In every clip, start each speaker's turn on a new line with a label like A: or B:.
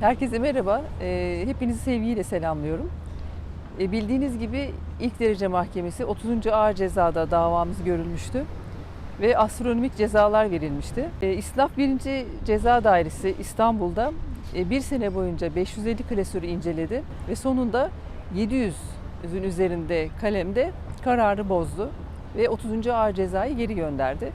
A: Herkese merhaba. Ee, hepinizi sevgiyle selamlıyorum. Ee, bildiğiniz gibi ilk derece mahkemesi 30. Ağır Ceza'da davamız görülmüştü ve astronomik cezalar verilmişti. Ee, İsnaf 1. Ceza Dairesi İstanbul'da e, bir sene boyunca 550 klasörü inceledi ve sonunda 700'ün üzerinde kalemde kararı bozdu ve 30. Ağır Ceza'yı geri gönderdi.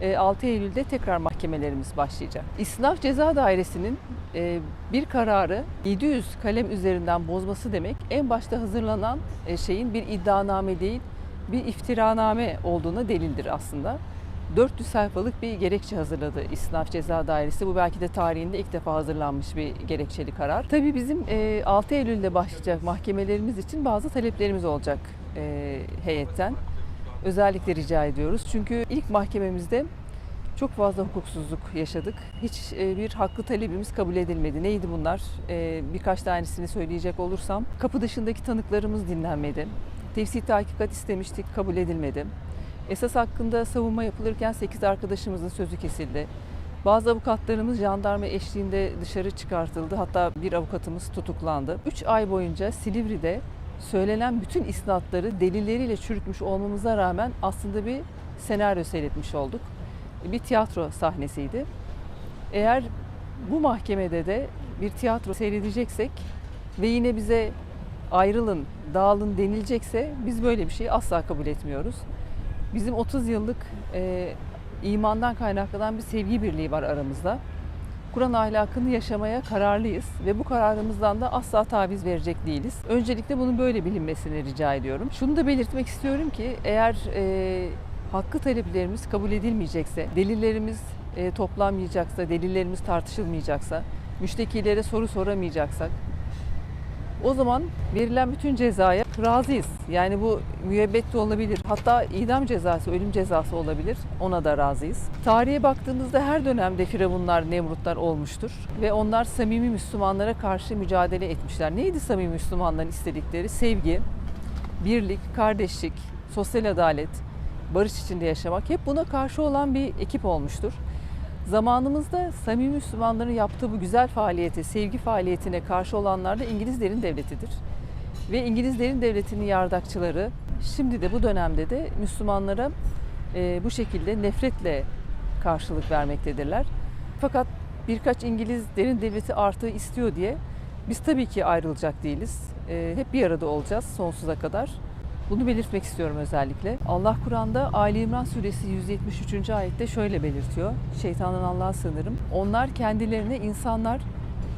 A: E, 6 Eylül'de tekrar mahkemelerimiz başlayacak. İsnaf Ceza Dairesi'nin e, bir kararı 700 kalem üzerinden bozması demek en başta hazırlanan e, şeyin bir iddianame değil bir iftiraname olduğuna delildir aslında. 400 sayfalık bir gerekçe hazırladı İsnaf Ceza Dairesi. Bu belki de tarihinde ilk defa hazırlanmış bir gerekçeli karar. Tabii bizim e, 6 Eylül'de başlayacak mahkemelerimiz için bazı taleplerimiz olacak e, heyetten. Özellikle rica ediyoruz. Çünkü ilk mahkememizde çok fazla hukuksuzluk yaşadık. Hiç e, bir haklı talebimiz kabul edilmedi. Neydi bunlar? E, Birkaç tanesini söyleyecek olursam. Kapı dışındaki tanıklarımız dinlenmedi. Tefsir tahkikat istemiştik, kabul edilmedi. Esas hakkında savunma yapılırken 8 arkadaşımızın sözü kesildi. Bazı avukatlarımız jandarma eşliğinde dışarı çıkartıldı. Hatta bir avukatımız tutuklandı. 3 ay boyunca Silivri'de söylenen bütün isnatları delilleriyle çürütmüş olmamıza rağmen aslında bir senaryo seyretmiş olduk. Bir tiyatro sahnesiydi. Eğer bu mahkemede de bir tiyatro seyredeceksek ve yine bize ayrılın, dağılın denilecekse biz böyle bir şeyi asla kabul etmiyoruz. Bizim 30 yıllık e, imandan kaynaklanan bir sevgi birliği var aramızda. Kur'an ahlakını yaşamaya kararlıyız ve bu kararımızdan da asla taviz verecek değiliz. Öncelikle bunun böyle bilinmesini rica ediyorum. Şunu da belirtmek istiyorum ki eğer e, hakkı taleplerimiz kabul edilmeyecekse, delillerimiz e, toplanmayacaksa, delillerimiz tartışılmayacaksa, müştekilere soru soramayacaksak, o zaman verilen bütün cezaya razıyız. Yani bu müebbet de olabilir. Hatta idam cezası, ölüm cezası olabilir. Ona da razıyız. Tarihe baktığımızda her dönemde firavunlar, nemrutlar olmuştur. Ve onlar samimi Müslümanlara karşı mücadele etmişler. Neydi samimi Müslümanların istedikleri? Sevgi, birlik, kardeşlik, sosyal adalet, barış içinde yaşamak. Hep buna karşı olan bir ekip olmuştur. Zamanımızda samimi Müslümanların yaptığı bu güzel faaliyete, sevgi faaliyetine karşı olanlar da İngilizlerin devletidir. Ve İngilizlerin devletinin yardakçıları şimdi de bu dönemde de Müslümanlara e, bu şekilde nefretle karşılık vermektedirler. Fakat birkaç İngiliz derin devleti artığı istiyor diye biz tabii ki ayrılacak değiliz. E, hep bir arada olacağız sonsuza kadar. Bunu belirtmek istiyorum özellikle. Allah Kur'an'da Ali İmran suresi 173. ayette şöyle belirtiyor. Şeytanın Allah'a sığınırım. Onlar kendilerine insanlar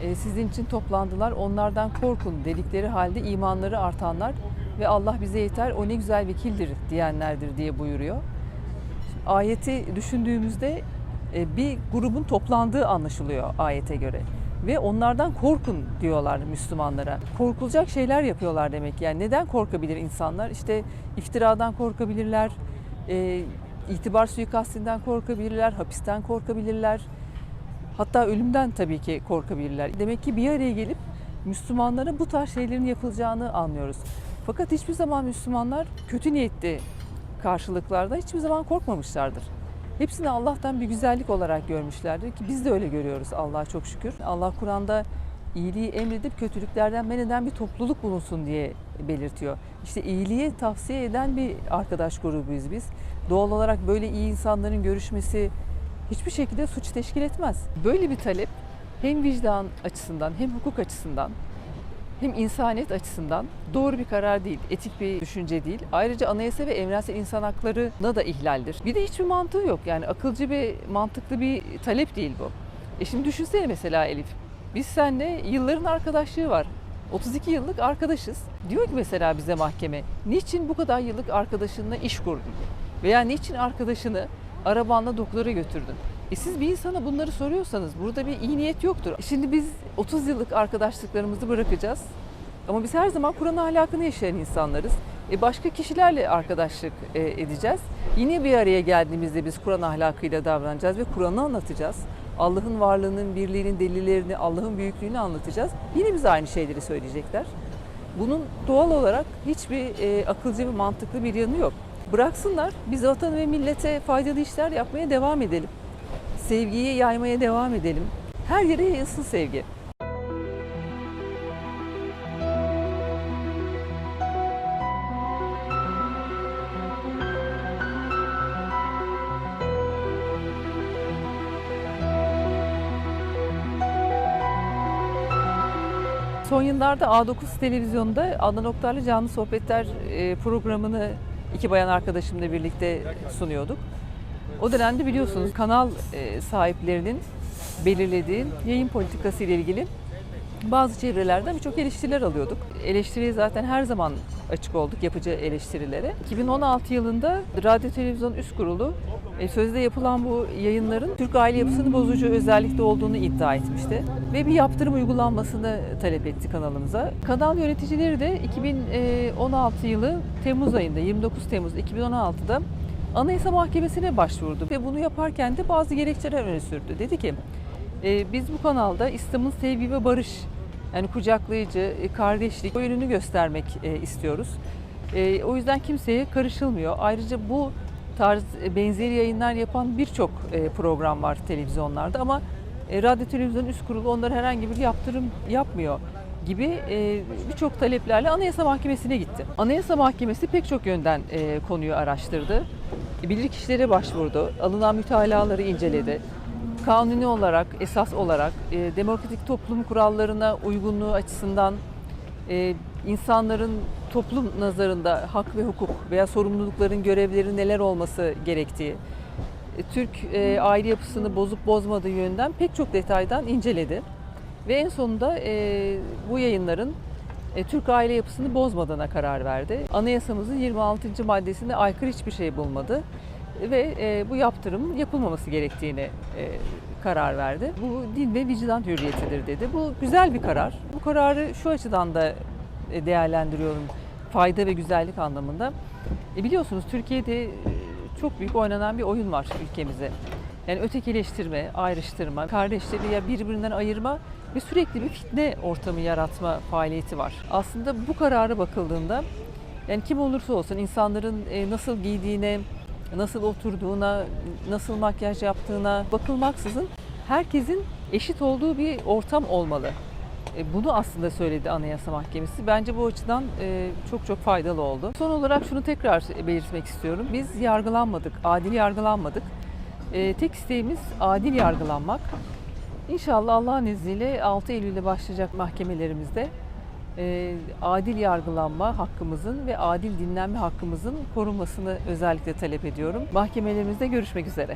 A: e, sizin için toplandılar. Onlardan korkun dedikleri halde imanları artanlar ve Allah bize yeter o ne güzel vekildir diyenlerdir diye buyuruyor. Ayeti düşündüğümüzde e, bir grubun toplandığı anlaşılıyor ayete göre ve onlardan korkun diyorlar Müslümanlara. Korkulacak şeyler yapıyorlar demek yani. Neden korkabilir insanlar? İşte iftiradan korkabilirler, e, itibar suikastinden korkabilirler, hapisten korkabilirler. Hatta ölümden tabii ki korkabilirler. Demek ki bir araya gelip Müslümanlara bu tarz şeylerin yapılacağını anlıyoruz. Fakat hiçbir zaman Müslümanlar kötü niyetli karşılıklarda hiçbir zaman korkmamışlardır. Hepsini Allah'tan bir güzellik olarak görmüşlerdir ki biz de öyle görüyoruz Allah'a çok şükür. Allah Kur'an'da iyiliği emredip kötülüklerden men eden bir topluluk bulunsun diye belirtiyor. İşte iyiliği tavsiye eden bir arkadaş grubuyuz biz. Doğal olarak böyle iyi insanların görüşmesi hiçbir şekilde suç teşkil etmez. Böyle bir talep hem vicdan açısından hem hukuk açısından hem insaniyet açısından doğru bir karar değil, etik bir düşünce değil. Ayrıca anayasa ve evrensel insan haklarına da ihlaldir. Bir de hiçbir mantığı yok. Yani akılcı ve mantıklı bir talep değil bu. E şimdi düşünsene mesela Elif. Biz seninle yılların arkadaşlığı var. 32 yıllık arkadaşız. Diyor ki mesela bize mahkeme, niçin bu kadar yıllık arkadaşınla iş kurdun? Veya niçin arkadaşını arabanla doktora götürdün? E siz bir insana bunları soruyorsanız burada bir iyi niyet yoktur. Şimdi biz 30 yıllık arkadaşlıklarımızı bırakacağız. Ama biz her zaman Kur'an ahlakını yaşayan insanlarız. E başka kişilerle arkadaşlık e, edeceğiz. Yine bir araya geldiğimizde biz Kur'an ahlakıyla davranacağız ve Kur'an'ı anlatacağız. Allah'ın varlığının, birliğinin delillerini, Allah'ın büyüklüğünü anlatacağız. Yine biz aynı şeyleri söyleyecekler. Bunun doğal olarak hiçbir e, akılcı ve mantıklı bir yanı yok. Bıraksınlar, biz vatan ve millete faydalı işler yapmaya devam edelim sevgiyi yaymaya devam edelim. Her yere yayılsın sevgi. Son yıllarda A9 televizyonda Adnan Oktar'la canlı sohbetler e, programını iki bayan arkadaşımla birlikte sunuyorduk. O dönemde biliyorsunuz kanal e, sahiplerinin belirlediği yayın politikası ile ilgili bazı çevrelerden birçok eleştiriler alıyorduk. Eleştiriye zaten her zaman açık olduk yapıcı eleştirilere. 2016 yılında Radyo Televizyon Üst Kurulu e, sözde yapılan bu yayınların Türk aile yapısını bozucu özellikte olduğunu iddia etmişti. Ve bir yaptırım uygulanmasını talep etti kanalımıza. Kanal yöneticileri de 2016 yılı Temmuz ayında 29 Temmuz 2016'da Anayasa Mahkemesi'ne başvurdu ve bunu yaparken de bazı gerekçeler öne sürdü. Dedi ki e, biz bu kanalda İslam'ın sevgi ve barış yani kucaklayıcı, e, kardeşlik yönünü göstermek e, istiyoruz. E, o yüzden kimseye karışılmıyor. Ayrıca bu tarz e, benzeri yayınlar yapan birçok e, program var televizyonlarda ama e, Radyo Televizyon Üst Kurulu onlara herhangi bir yaptırım yapmıyor gibi e, birçok taleplerle Anayasa Mahkemesi'ne gitti. Anayasa Mahkemesi pek çok yönden e, konuyu araştırdı. Bilirkişilere başvurdu, alınan mütalaları inceledi. Kanuni olarak, esas olarak e, demokratik toplum kurallarına uygunluğu açısından e, insanların toplum nazarında hak ve hukuk veya sorumlulukların, görevleri neler olması gerektiği, e, Türk e, aile yapısını bozup bozmadığı yönden pek çok detaydan inceledi. Ve en sonunda e, bu yayınların Türk aile yapısını bozmadığına karar verdi. Anayasamızın 26. maddesinde aykırı hiçbir şey bulmadı ve e, bu yaptırım yapılmaması gerektiğine e, karar verdi. Bu din ve vicdan hürriyetidir dedi. Bu güzel bir karar. Bu kararı şu açıdan da e, değerlendiriyorum fayda ve güzellik anlamında. E, biliyorsunuz Türkiye'de e, çok büyük oynanan bir oyun var ülkemize. Yani ötekileştirme, ayrıştırma, kardeşleri ya birbirinden ayırma ve sürekli bir fitne ortamı yaratma faaliyeti var. Aslında bu karara bakıldığında yani kim olursa olsun insanların e, nasıl giydiğine, nasıl oturduğuna, nasıl makyaj yaptığına bakılmaksızın herkesin eşit olduğu bir ortam olmalı. E, Bunu aslında söyledi Anayasa Mahkemesi. Bence bu açıdan e, çok çok faydalı oldu. Son olarak şunu tekrar belirtmek istiyorum. Biz yargılanmadık, adil yargılanmadık. E, Tek isteğimiz adil yargılanmak. İnşallah Allah'ın izniyle 6 Eylül'de başlayacak mahkemelerimizde e, adil yargılanma hakkımızın ve adil dinlenme hakkımızın korunmasını özellikle talep ediyorum. Mahkemelerimizde görüşmek üzere.